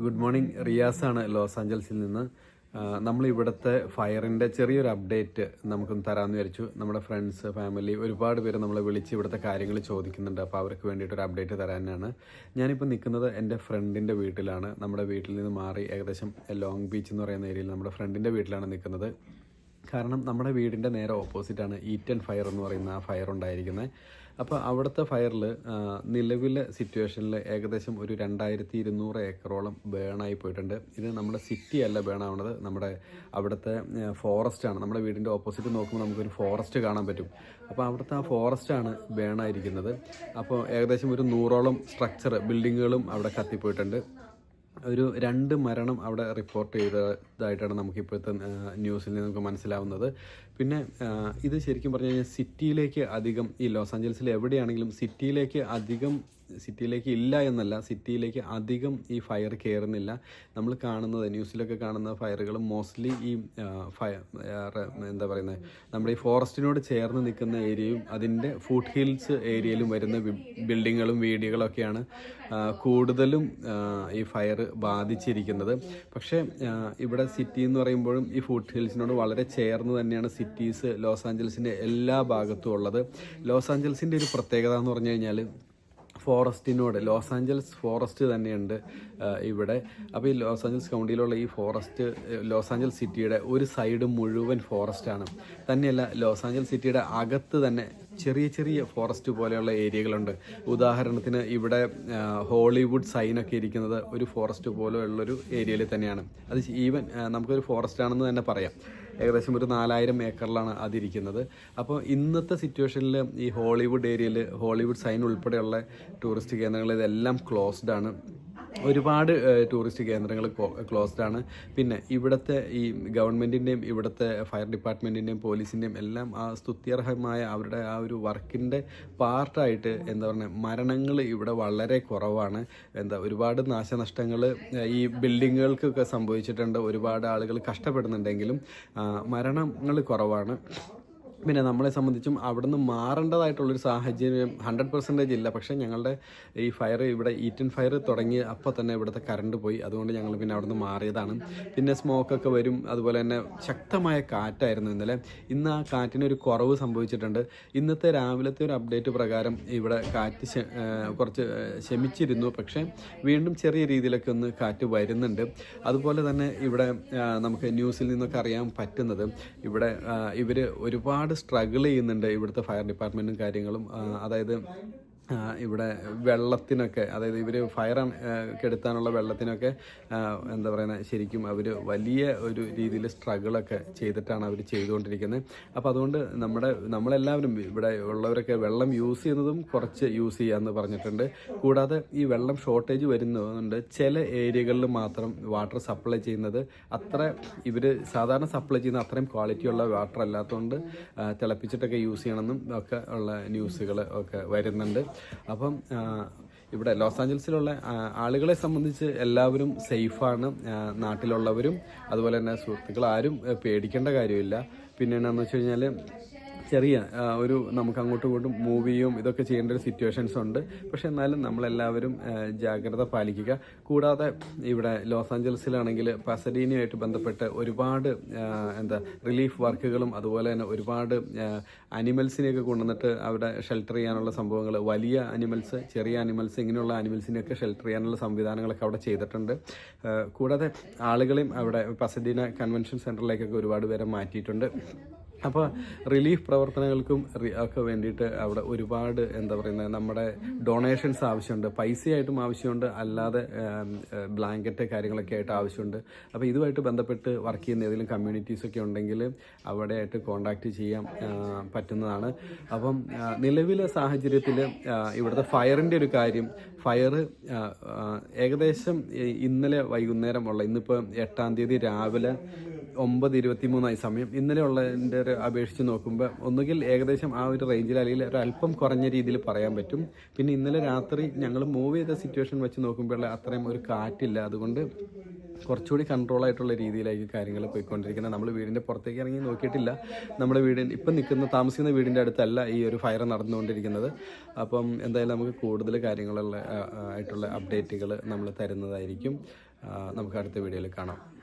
Good morning. Riyas ആണ് loss ആഞ്ചൽസിൽ നിന്ന്. നമ്മൾ ഇവിടുത്തെ ഫയറിന്റെ ചെറിയൊരു അപ്ഡേറ്റ് നമുക്കൊന്ന് തരാമെന്ന് വിചാരിച്ചു. നമ്മുടെ ഫ്രണ്ട്സ് ഫാമിലി ഒരുപാട് പേര് നമ്മളെ വിളിച്ച് ഇവിടുത്തെ കാര്യങ്ങൾ ചോദിക്കുന്നുണ്ട്. അപ്പോൾ അവർക്ക് വേണ്ടിയിട്ട് ഒരു അപ്ഡേറ്റ് തരാനാണ്. ഞാനിപ്പോൾ നിൽക്കുന്നത് എന്റെ ഫ്രണ്ടിന്റെ വീട്ടിലാണ്. നമ്മുടെ വീട്ടിൽ നിന്ന് മാറി ഏകദേശം ലോങ് ബീച്ച് എന്ന് പറയുന്ന ഏരിയയിൽ നമ്മുടെ ഫ്രണ്ടിന്റെ വീട്ടിലാണ് നിൽക്കുന്നത്. കാരണം നമ്മുടെ വീടിന്റെ നേരെ ഓപ്പോസിറ്റാണ് ഈറ്റൻ ഫയർ എന്ന് പറയുന്ന ആ ഫയർ ഉണ്ടായിരിക്കുന്നത്. അപ്പോൾ അവിടുത്തെ ഫയറിൽ നിലവിലെ സിറ്റുവേഷനിൽ ഏകദേശം ഒരു രണ്ടായിരത്തി ഇരുന്നൂറ് ഏക്കറോളം ബേണായി പോയിട്ടുണ്ട്. ഇത് നമ്മുടെ സിറ്റി അല്ല ബേൺ നമ്മുടെ അവിടുത്തെ ഫോറസ്റ്റ് ആണ് നമ്മുടെ വീടിന്റെ ഓപ്പോസിറ്റ് നോക്കുമ്പോൾ നമുക്കൊരു ഫോറസ്റ്റ് കാണാൻ പറ്റും. അപ്പോൾ അവിടുത്തെ ആ ഫോറസ്റ്റാണ് ബേണായിരിക്കുന്നത്. അപ്പോൾ ഏകദേശം ഒരു നൂറോളം സ്ട്രക്ചർ ബിൽഡിങ്ങുകളും അവിടെ കത്തിപ്പോയിട്ടുണ്ട്. ഒരു രണ്ട് മരണം അവിടെ റിപ്പോർട്ട് ചെയ്തതായിട്ടാണ് നമുക്ക് ഇപ്പോഴത്തെ ന്യൂസിൽ നിന്ന് നമുക്ക് മനസ്സിലാവുന്നത്. പിന്നെ ഇത് ശരിക്കും പറഞ്ഞു കഴിഞ്ഞാൽ സിറ്റിയിലേക്ക് അധികം ഈ ലോസ് ആഞ്ചൽസിൽ എവിടെയാണെങ്കിലും സിറ്റിയിലേക്ക് അധികം സിറ്റിയിലേക്ക് ഇല്ല എന്നല്ല സിറ്റിയിലേക്ക് അധികം ഈ ഫയർ കയറുന്നില്ല നമ്മൾ കാണുന്നത് ന്യൂസിലൊക്കെ കാണുന്ന ഫയറുകൾ മോസ്റ്റ്ലി ഈ ഫയർ എന്താ പറയുന്നത് നമ്മുടെ ഈ ഫോറസ്റ്റിനോട് ചേർന്ന് നിൽക്കുന്ന ഏരിയയും അതിന്റെ ഫുഡ് ഹിൽസ് ഏരിയയിലും വരുന്ന ബിൽഡിങ്ങുകളും വീടുകളൊക്കെയാണ് കൂടുതലും ഈ ഫയർ ബാധിച്ചിരിക്കുന്നത്. പക്ഷേ ഇവിടെ സിറ്റി എന്ന് പറയുമ്പോഴും ഈ ഫുഡ് ഹിൽസിനോട് വളരെ ചേർന്ന് തന്നെയാണ് സിറ്റീസ് ലോസ് ആഞ്ചൽസിന്റെ എല്ലാ ഭാഗത്തും ഉള്ളത്. ലോസ് ആഞ്ചൽസിന്റെ ഒരു പ്രത്യേകത എന്ന് പറഞ്ഞു കഴിഞ്ഞാൽ ഫോറസ്റ്റിനോട് ലോസ് ആഞ്ചൽസ് ഫോറസ്റ്റ് തന്നെയുണ്ട് ഇവിടെ. അപ്പോൾ ഈ ലോസ് ആഞ്ചൽസ് കൗണ്ടിയിലുള്ള ഈ ഫോറസ്റ്റ് ലോസ് ആഞ്ചൽസ് സിറ്റിയുടെ ഒരു സൈഡ് മുഴുവൻ ഫോറസ്റ്റാണ്. തന്നെയല്ല ലോസ് ആഞ്ചൽസ് സിറ്റിയുടെ അകത്ത് തന്നെ ചെറിയ ചെറിയ ഫോറസ്റ്റ് പോലെയുള്ള ഏരിയകളുണ്ട്. ഉദാഹരണത്തിന് ഇവിടെ ഹോളിവുഡ് സൈനൊക്കെ ഇരിക്കുന്നത് ഒരു ഫോറസ്റ്റ് പോലെയുള്ളൊരു ഏരിയയിൽ തന്നെയാണ്. അത് ഈവൻ നമുക്കൊരു ഫോറസ്റ്റ് ആണെന്ന് തന്നെ പറയാം. ഏകദേശം ഒരു നാലായിരം ഏക്കറിലാണ് അതിരിക്കുന്നത്. അപ്പോൾ ഇന്നത്തെ സിറ്റുവേഷനിൽ ഈ ഹോളിവുഡ് ഏരിയയിൽ ഹോളിവുഡ് സൈൻ ഉൾപ്പെടെയുള്ള ടൂറിസ്റ്റ് കേന്ദ്രങ്ങൾ ഇതെല്ലാം ക്ലോസ്ഡ് ആണ്. ഒരുപാട് ടൂറിസ്റ്റ് കേന്ദ്രങ്ങൾ ക്ലോസ്ഡ് ആണ്. പിന്നെ ഇവിടുത്തെ ഈ ഗവൺമെന്റിന്റെയും ഇവിടുത്തെ ഫയർ ഡിപ്പാർട്ട്മെന്റിന്റെയും പോലീസിന്റെയും എല്ലാം ആ സ്തുത്യർഹമായ അവരുടെ ആ ഒരു വർക്കിന്റെ പാർട്ടായിട്ട് എന്താ പറയുക മരണങ്ങൾ ഇവിടെ വളരെ കുറവാണ്. എന്താ ഒരുപാട് നാശനഷ്ടങ്ങൾ ഈ ബിൽഡിങ്ങുകൾക്കൊക്കെ സംഭവിച്ചിട്ടുണ്ട്. ഒരുപാട് ആളുകൾ കഷ്ടപ്പെടുന്നുണ്ടെങ്കിലും മരണങ്ങൾ കുറവാണ്. പിന്നെ നമ്മളെ സംബന്ധിച്ചും അവിടുന്ന് മാറേണ്ടതായിട്ടുള്ളൊരു സാഹചര്യം ഹൺഡ്രഡ് പെർസെന്റേജ് ഇല്ല. പക്ഷേ ഞങ്ങളുടെ ഈ ഫയർ ഇവിടെ ഈറ്റൻ ഫയർ തുടങ്ങി അപ്പോൾ തന്നെ ഇവിടുത്തെ കറണ്ട് പോയി. അതുകൊണ്ട് ഞങ്ങൾ പിന്നെ അവിടുന്ന് മാറിയതാണ്. പിന്നെ സ്മോക്കൊക്കെ വരും. അതുപോലെ തന്നെ ശക്തമായ കാറ്റായിരുന്നു ഇന്നലെ. ഇന്ന് ആ കാറ്റിനൊരു കുറവ് സംഭവിച്ചിട്ടുണ്ട്. ഇന്നത്തെ രാവിലത്തെ ഒരു അപ്ഡേറ്റ് പ്രകാരം ഇവിടെ കാറ്റ് കുറച്ച് ശമിച്ചിരുന്നു. പക്ഷേ വീണ്ടും ചെറിയ രീതിയിലൊക്കെ ഒന്ന് കാറ്റ് വരുന്നുണ്ട്. അതുപോലെ തന്നെ ഇവിടെ നമുക്ക് ന്യൂസിൽ നിന്നൊക്കെ അറിയാൻ പറ്റുന്നത് ഇവിടെ ഇവർ ഒരുപാട് സ്ട്രഗിൾ ചെയ്യുന്നുണ്ട് ഇവിടുത്തെ ഫയർ ഡിപ്പാർട്ട്മെന്റും കാര്യങ്ങളും. അതായത് ഇവിടെ വെള്ളത്തിനൊക്കെ അതായത് ഇവർ ഫയർ കെടുത്താനുള്ള വെള്ളത്തിനൊക്കെ എന്താ പറയുന്നത് ശരിക്കും അവർ വലിയ ഒരു രീതിയിൽ സ്ട്രഗിളൊക്കെ ചെയ്തിട്ടാണ് അവർ ചെയ്തുകൊണ്ടിരിക്കുന്നത് അപ്പോൾ അതുകൊണ്ട് നമ്മുടെ നമ്മളെല്ലാവരും ഇവിടെ ഉള്ളവരൊക്കെ വെള്ളം യൂസ് ചെയ്യുന്നതും കുറച്ച് യൂസ് ചെയ്യാമെന്ന് പറഞ്ഞിട്ടുണ്ട്. കൂടാതെ ഈ വെള്ളം ഷോർട്ടേജ് വരുന്നതുകൊണ്ട് ചില ഏരിയകളിൽ മാത്രം വാട്ടർ സപ്ലൈ ചെയ്യുന്നത് അത്ര ഇവർ സാധാരണ സപ്ലൈ ചെയ്യുന്ന അത്രയും ക്വാളിറ്റിയുള്ള വാട്ടർ അല്ലാത്തതുകൊണ്ട് തിളപ്പിച്ചിട്ടൊക്കെ യൂസ് ചെയ്യണമെന്നും ഒക്കെ ഉള്ള ന്യൂസുകൾ ഒക്കെ വരുന്നുണ്ട്. അപ്പം ഇവിടെ ലോസ് ആഞ്ചൽസിലുള്ള ആളുകളെ സംബന്ധിച്ച് എല്ലാവരും സേഫാണ് നാട്ടിലുള്ളവരും അതുപോലെ തന്നെ സുഹൃത്തുക്കൾ ആരും പേടിക്കേണ്ട കാര്യമില്ല. പിന്നെ എന്നാന്ന് വെച്ച് കഴിഞ്ഞാൽ ചെറിയ ഒരു നമുക്ക് അങ്ങോട്ടും ഇങ്ങോട്ടും മൂവ് ചെയ്യും ഇതൊക്കെ ചെയ്യേണ്ട ഒരു സിറ്റുവേഷൻസ് ഉണ്ട്. പക്ഷെ എന്നാലും നമ്മളെല്ലാവരും ജാഗ്രത പാലിക്കുക. കൂടാതെ ഇവിടെ ലോസ് ആഞ്ചൽസിലാണെങ്കിൽ പസഡീനയുമായിട്ട് ബന്ധപ്പെട്ട് ഒരുപാട് എന്താ റിലീഫ് വർക്കുകളും അതുപോലെ തന്നെ ഒരുപാട് അനിമൽസിനെയൊക്കെ കൊണ്ടുവന്നിട്ട് അവിടെ ഷെൽട്ടർ ചെയ്യാനുള്ള സംഭവങ്ങൾ വലിയ അനിമൽസ് ചെറിയ അനിമൽസ് ഇങ്ങനെയുള്ള അനിമൽസിനെയൊക്കെ ഷെൽട്ടർ ചെയ്യാനുള്ള സംവിധാനങ്ങളൊക്കെ അവിടെ ചെയ്തിട്ടുണ്ട്. കൂടാതെ ആളുകളെയും അവിടെ പസഡീന കൺവെൻഷൻ സെന്ററിലേക്കൊക്കെ ഒരുപാട് പേരെ മാറ്റിയിട്ടുണ്ട്. അപ്പോൾ റിലീഫ് പ്രവർത്തനങ്ങൾക്കും ഒക്കെ വേണ്ടിയിട്ട് അവിടെ ഒരുപാട് എന്താ പറയുന്നത് നമ്മുടെ ഡൊണേഷൻസ് ആവശ്യമുണ്ട്. പൈസയായിട്ടും ആവശ്യമുണ്ട്. അല്ലാതെ ബ്ലാങ്കറ്റ് കാര്യങ്ങളൊക്കെ ആയിട്ട് ആവശ്യമുണ്ട്. അപ്പോൾ ഇതുമായിട്ട് ബന്ധപ്പെട്ട് വർക്ക് ചെയ്യുന്ന ഏതെങ്കിലും കമ്മ്യൂണിറ്റീസൊക്കെ ഉണ്ടെങ്കിൽ അവിടെയായിട്ട് കോണ്ടാക്ട് ചെയ്യാൻ പറ്റുന്നതാണ്. അപ്പം നിലവിലെ സാഹചര്യത്തിൽ ഇവിടുത്തെ ഫയറിന്റെ ഒരു കാര്യം ഫയർ ഏകദേശം ഇന്നലെ വൈകുന്നേരം ഉള്ള ഇന്നിപ്പോൾ എട്ടാം തീയതി രാവിലെ ഒമ്പത് ഇരുപത്തി മൂന്നായി സമയം ഇന്നലെ ഉള്ളതിന്റെ ഒരു അപേക്ഷിച്ച് നോക്കുമ്പോൾ ഒന്നുകിൽ ഏകദേശം ആ ഒരു റേഞ്ചിൽ അല്ലെങ്കിൽ ഒരു അല്പം കുറഞ്ഞ രീതിയിൽ പറയാൻ പറ്റും. പിന്നെ ഇന്നലെ രാത്രി ഞങ്ങൾ മൂവ് ചെയ്ത സിറ്റുവേഷൻ വെച്ച് നോക്കുമ്പോൾ അത്രയും ഒരു കാറ്റില്ല. അതുകൊണ്ട് കുറച്ചുകൂടി കൺട്രോൾ ആയിട്ടുള്ള രീതിയിലേക്ക് കാര്യങ്ങൾ പോയിക്കൊണ്ടിരിക്കുന്നത്. നമ്മൾ വീടിന്റെ പുറത്തേക്ക് ഇറങ്ങി നോക്കിയിട്ടില്ല. നമ്മുടെ വീട് ഇപ്പം നിൽക്കുന്ന താമസിക്കുന്ന വീടിന്റെ അടുത്തല്ല ഈ ഒരു ഫയർ നടന്നുകൊണ്ടിരിക്കുന്നത്. അപ്പം എന്തായാലും നമുക്ക് കൂടുതൽ കാര്യങ്ങളുള്ള ആയിട്ടുള്ള അപ്ഡേറ്റുകൾ നമ്മൾ തരുന്നതായിരിക്കും. നമുക്ക് അടുത്ത വീഡിയോയിൽ കാണാം.